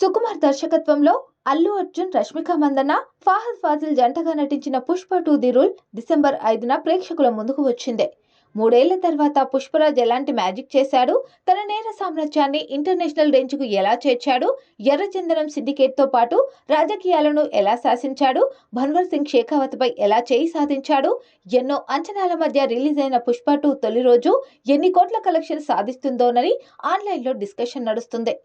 సుకుమార్ దర్శకత్వంలో అల్లు అర్జున్ రష్మిక మందన్న ఫాహద్ ఫాజిల్ జంటగా నటించిన Pushpa two the rule December ఐదున ప్రేక్షకుల ముందుకు వచ్చింది. మూడేళ్ళ తర్వాత పుష్పరాజ్ ఎలాంటి మ్యాజిక్ చేశాడు? తన నేర సామ్రాజ్యాన్ని ఇంటర్నేషనల్ రేంజ్కు ఎలా చేర్చాడు? ఎర్రచందనం సిండికేట్తో పాటు రాజకీయాలను ఎలా శాసించాడు? భన్వర్ సింగ్ షేకావత్పై ఎలా చేయి సాధించాడు? ఎన్నో అంచనాల మధ్య రిలీజ్ అయిన పుష్ప టూ తొలి రోజు ఎన్ని కోట్ల కలెక్షన్ సాధిస్తుందోనని ఆన్లైన్లో డిస్కషన్ నడుస్తుంది.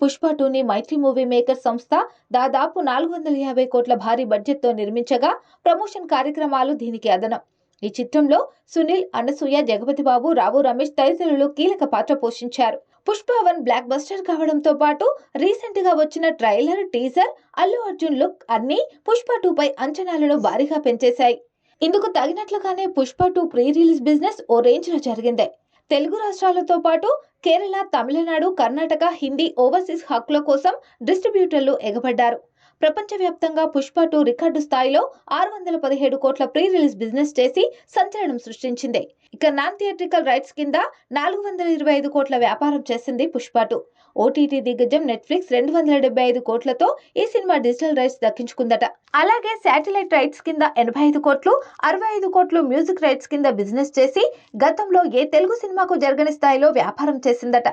పుష్ప టూని మైత్రి మూవీ మేకర్ సంస్థ దాదాపు నాలుగు వందల యాభై కోట్ల భారీ బడ్జెట్తో నిర్మించగా ప్రమోషన్ కార్యక్రమాలు దీనికి అదనం. ఈ చిత్రంలో సునీల్ అనసూయ జగపతి బాబు రావు రమేష్ తదితరులు కీలక పాత్ర పోషించారు. పుష్ప వన్ బ్లాక్ బస్టర్ కావడంతో పాటు రీసెంట్గా వచ్చిన trailer teaser Allu Arjun look అన్ని పుష్ప టూ పై అంచనాలను భారీగా పెంచేశాయి. ఇందుకు తగినట్లుగానే Pushpa two pre release business ఓ రేంజ్లో జరిగింది. తెలుగు రాష్ట్రాలతో పాటు కేరళ తమిళనాడు కర్ణాటక హిందీ ఓవర్సీస్ హక్కుల కోసం డిస్ట్రిబ్యూటర్లు ఎగబడ్డారు. ప్రపంచవ్యాప్తంగా పుష్ప టూ రికార్డు స్థాయిలో ఆరు వందల పదిహేడు కోట్ల ప్రీ రిలీజ్ బిజినెస్ చేసి సంచలనం సృష్టించింది. ఇక నాన్ థియేట్రికల్ రైట్స్ కింద నాలుగు వందల ఇరవై ఐదు కోట్ల వ్యాపారం చేసింది పుష్పటు ఓటీటీ దిగ్గజం నెట్ఫ్లిక్స్ రెండు వందల డెబ్బై ఐదు కోట్లతో ఈ సినిమా డిజిటల్ రైట్స్ దక్కించుకుందట. అలాగే శాటిలైట్ రైట్స్ కింద ఎనభై ఐదు కోట్లు అరవై ఐదు కోట్లు మ్యూజిక్ రైట్స్ కింద బిజినెస్ చేసి గతంలో ఏ తెలుగు సినిమాకు జరగని స్థాయిలో వ్యాపారం చేసిందట.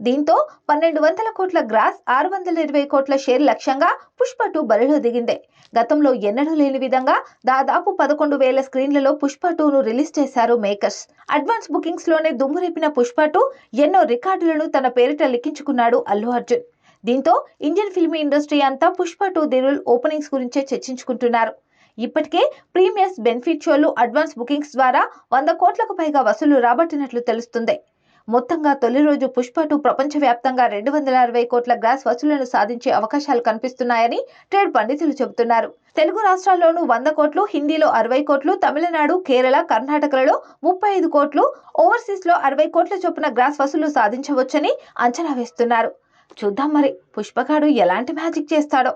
దీంతో పన్నెండు వందల కోట్ల గ్రాస్ ఆరు వందల ఇరవై కోట్ల షేర్ లక్ష్యంగా పుష్ప టూ బరిలో దిగింది. గతంలో ఎన్నడూ లేని విధంగా దాదాపు పదకొండు వేల స్క్రీన్లలో పుష్ప టూను రిలీజ్ చేశారు మేకర్స్. అడ్వాన్స్ బుకింగ్స్లోనే దుమ్మురేపిన పుష్ప టూ ఎన్నో రికార్డులను తన పేరిట లిఖించుకున్నాడు అల్లు అర్జున్. దీంతో ఇండియన్ ఫిల్మ్ ఇండస్ట్రీ అంతా పుష్ప టూ దిరుల్ ఓపెనింగ్స్ గురించే చర్చించుకుంటున్నారు. ఇప్పటికే ప్రీమియర్స్ బెనిఫిట్ షోలు అడ్వాన్స్ బుకింగ్స్ ద్వారా వంద కోట్లకు పైగా వసూలు రాబట్టినట్లు తెలుస్తుంది. మొత్తంగా తొలి రోజు పుష్ప టూ ప్రపంచవ్యాప్తంగా రెండు వందల అరవై కోట్ల గ్రాస్ వసూళ్ళను సాధించే అవకాశాలు కనిపిస్తున్నాయని ట్రేడ్ పండితులు చెబుతున్నారు. తెలుగు రాష్ట్రాల్లోనూ వంద కోట్లు హిందీలో అరవై కోట్లు తమిళనాడు కేరళ కర్ణాటకలలో ముప్పై ఐదు కోట్లు ఓవర్సీస్లో అరవై కోట్ల చొప్పున గ్రాస్ వసూలు సాధించవచ్చని అంచనా వేస్తున్నారు. చూద్దాం మరి పుష్పగాడు ఎలాంటి మ్యాజిక్ చేస్తాడో.